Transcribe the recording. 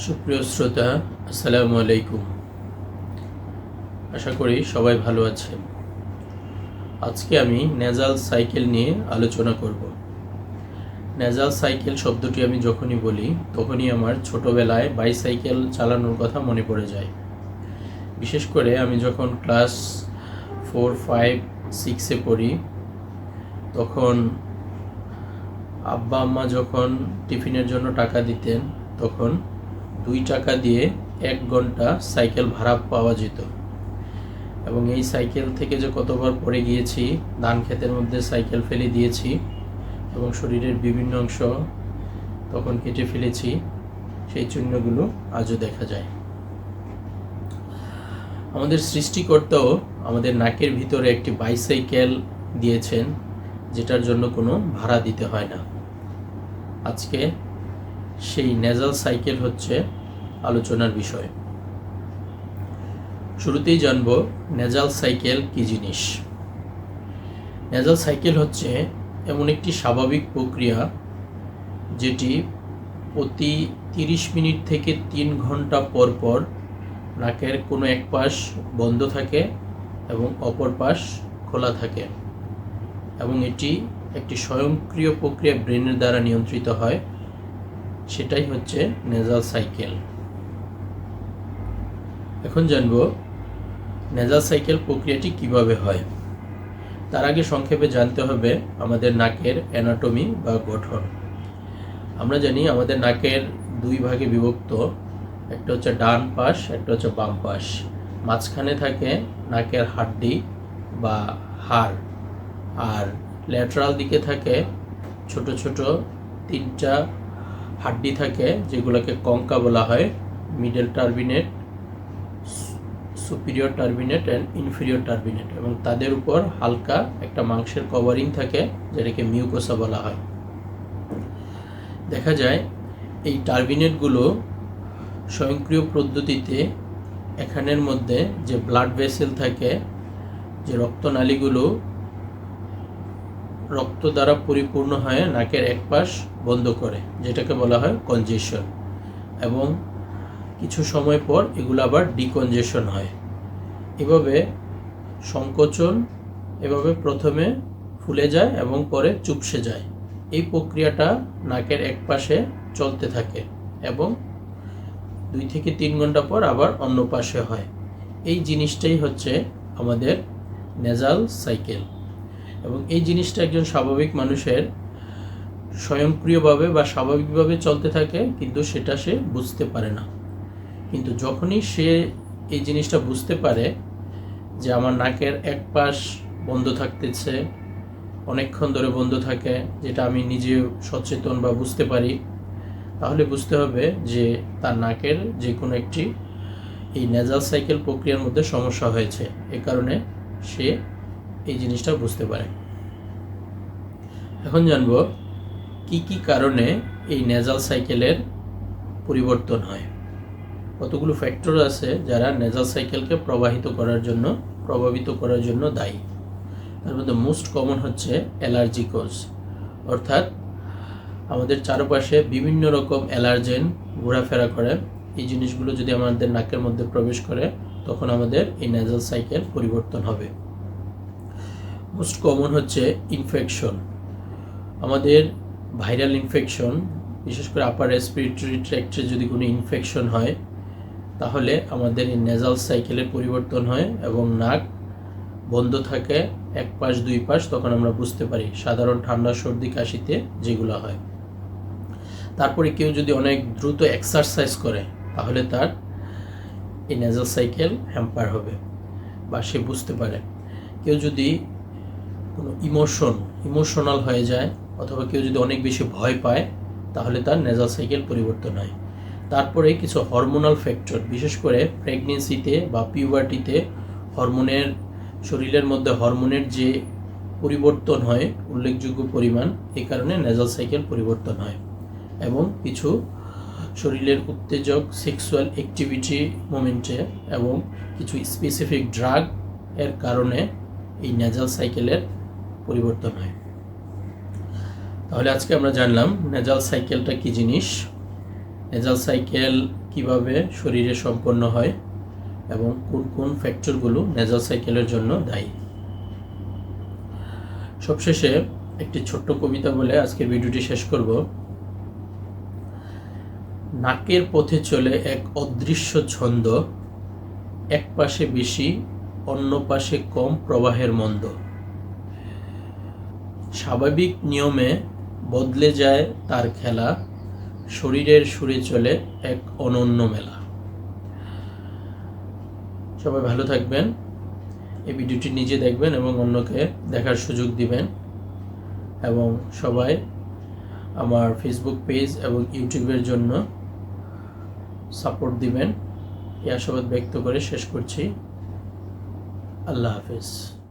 সুপ্রিয় শ্রোতা, আসসালামু আলাইকুম। আশা করি সবাই ভালো আছেন। আজকে আমি নেজাল সাইকেল নিয়ে আলোচনা করব। নেজাল সাইকেল শব্দটি আমি যখনই বলি, তখনই আমার ছোটবেলায় বাইসাইকেল চালানোর কথা মনে পড়ে যায়। বিশেষ করে আমি যখন ক্লাস ফোর ফাইভ সিক্সে পড়ি, তখন আব্বা আম্মা যখন টিফিনের জন্য টাকা দিতেন, তখন দুই টাকা দিয়ে এক ঘণ্টা সাইকেল ভাড়া পাওয়া যেত। এবং এই সাইকেল থেকে যে কতবার পড়ে গিয়েছি, ধান ক্ষেতের মধ্যে সাইকেল ফেলে দিয়েছি এবং শরীরের বিভিন্ন অংশ তখন কেটে ফেলেছি, সেই চিহ্নগুলো আজও দেখা যায়। আমাদের সৃষ্টিকর্তাও আমাদের নাকের ভিতরে একটি বাইসাইকেল দিয়েছেন, যেটার জন্য কোনো ভাড়া দিতে হয় না। আজকে সেই নেজাল সাইকেল হচ্ছে আলোচনার বিষয়। শুরুতেই জানব নেজাল সাইকেল কি জিনিস? নেজাল সাইকেল হচ্ছে এমন একটি স্বাভাবিক প্রক্রিয়া যেটি প্রতি তিরিশ মিনিট থেকে তিন ঘণ্টা পর পর নাকের কোনো এক পাশ বন্ধ থাকে এবং অপর পাশ খোলা থাকে এবং এটি একটি স্বয়ংক্রিয় প্রক্রিয়া ব্রেনের দ্বারা নিয়ন্ত্রিত হয়। সেটাই হচ্ছে নেজাল সাইকেল এখন জানব নেজাল সাইকেল প্রক্রিয়াটি কীভাবে হয়? তার আগে সংক্ষেপে জানতে হবে আমাদের নাকের অ্যানাটমি বা গঠন। আমরা জানি আমাদের নাকের দুই ভাগে বিভক্ত, একটা হচ্ছে ডান পাশ, একটা হচ্ছে বাম পাশ। মাঝখানে থাকে নাকের হাড্ডি বা হাড়, আর ল্যাটারাল দিকে থাকে ছোট ছোট তিনটা হাড্ডি থাকে, যেগুলোকে কঙ্কা বলা হয় middle turbinate superior turbinate and inferior turbinate এবং তাদের উপর হালকা একটা মাংসের কভারিং থাকে, যেটাকে মিউকোসা বলা হয়। দেখা যায়, এই টার্বিনেটগুলো স্বয়ংক্রিয় পদ্ধতিতে এখানের মধ্যে যে ব্লাড ভেসেল থাকে, যে রক্তনালীগুলো রক্ত দ্বারা পরিপূর্ণ হয়ে নাকের এক পাশ বন্ধ করে, যেটাকে বলা হয় কনজেশন এবং কিছু সময় পর এগুলো আবার ডিকনজেশন হয়। এভাবে সংকোচন এভাবে প্রথমে ফুলে যায় এবং পরে চুপসে যায়। এই প্রক্রিয়াটা নাকের এক পাশে চলতে থাকে এবং দুই থেকে তিন ঘণ্টা পর আবার অন্য পাশে হয়। এই জিনিসটাই হচ্ছে আমাদের নেজাল সাইকেল এবং এই জিনিসটা একজন স্বাভাবিক মানুষের স্বয়ংক্রিয়ভাবে বা স্বাভাবিকভাবে চলতে থাকে, কিন্তু সেটা সে বুঝতে পারে না। কিন্তু যখনই সে এই জিনিসটা বুঝতে পারে যে আমার নাকের এক পাশ বন্ধ থাকতেছে, অনেকক্ষণ ধরে বন্ধ থাকে, যেটা আমি নিজে সচেতন বা বুঝতে পারি, তাহলে বুঝতে হবে যে তার নাকের যে কোনো একটি এই নেজাল সাইকেল প্রক্রিয়ার মধ্যে সমস্যা হয়েছে। এ কারণে সে এই জিনিসটা বুঝতে পারে। এখন জানব, কি কি কারণে এই নেজাল সাইকেলের পরিবর্তন হয়? কতগুলো ফ্যাক্টর আছে যারা নেজাল সাইকেলকে প্রবাহিত করার জন্য, প্রভাবিত করার জন্য দায়ী? তার মধ্যে মোস্ট কমন হচ্ছে অ্যালার্জি কোজ অর্থাৎ আমাদের চারপাশে বিভিন্ন রকম অ্যালার্জেন ঘোরাফেরা করে। এই জিনিসগুলো যদি আমাদের নাকের মধ্যে প্রবেশ করে, তখন আমাদের এই নেজাল সাইকেল পরিবর্তন হবে। মোস্ট কমন হচ্ছে ইনফেকশন আমাদের ভাইরাল ইনফেকশন বিশেষ করে আপার রেসপিরেটরি ট্র্যাক্টে যদি কোনো ইনফেকশন হয়, তাহলে আমাদের নেজাল সাইকেলের পরিবর্তন হয় এবং নাক বন্ধ থাকে এক পাশ, দুই পাশ, তখন আমরা বুঝতে পারি সাধারণ ঠান্ডা, সর্দি, কাশিতে যেগুলো হয়। তারপরে কেউ যদি অনেক দ্রুত এক্সারসাইজ করে, তাহলে তার এই নেজাল সাইকেল হ্যাম্পার হবে বা সে বুঝতে পারে। কেউ যদি কোনো ইমোশন ইমোশনাল হয়ে যায়, অথবা কেউ যদি অনেক বেশি ভয় পায়, তাহলে তার নেজাল সাইকেল পরিবর্তন হয়। তারপরে কিছু হরমোনাল ফ্যাক্টর বিশেষ করে প্রেগনেন্সিতে বা পিউবার্টিতে হরমোনের শরীরের মধ্যে হরমোনের যে পরিবর্তন হয়, উল্লেখযোগ্য পরিমাণ এই কারণে নেজাল সাইকেল পরিবর্তন হয়। এবং কিছু শরীরের উত্তেজক সেক্সুয়াল অ্যাক্টিভিটি মোমেন্টে এবং কিছু স্পেসিফিক ড্রাগ এর কারণে এই নেজাল সাইকেলের পরিবর্তন হয়। তাহলে আজকে আমরা জানলাম নেজাল সাইকেলটা কি জিনিস? নেজাল সাইকেল কীভাবে শরীরে সম্পন্ন হয় এবং কোন কোন ফ্যাক্টরগুলো নেজাল সাইকেলের জন্য দায়ী? সবশেষে একটি ছোট্ট কবিতা বলে আজকের ভিডিওটি শেষ করব। নাকের পথে চলে এক অদৃশ্য ছন্দ এক পাশে বেশি অন্য পাশে কম প্রবাহের মন্দ। স্বাভাবিক নিয়মে বদলে যায় তার খেলা, শরীরের সুরে চলে এক অনন্য মেলা। সবাই ভালো থাকবেন, এই ভিডিওটি নিজে দেখবেন এবং অন্যকে দেখার সুযোগ দিবেন। এবং সবাই আমার ফেসবুক পেজ এবং ইউটিউবের জন্য সাপোর্ট দিবেন। এই আশাবাদ ব্যক্ত করে শেষ করছি। আল্লাহ হাফেজ।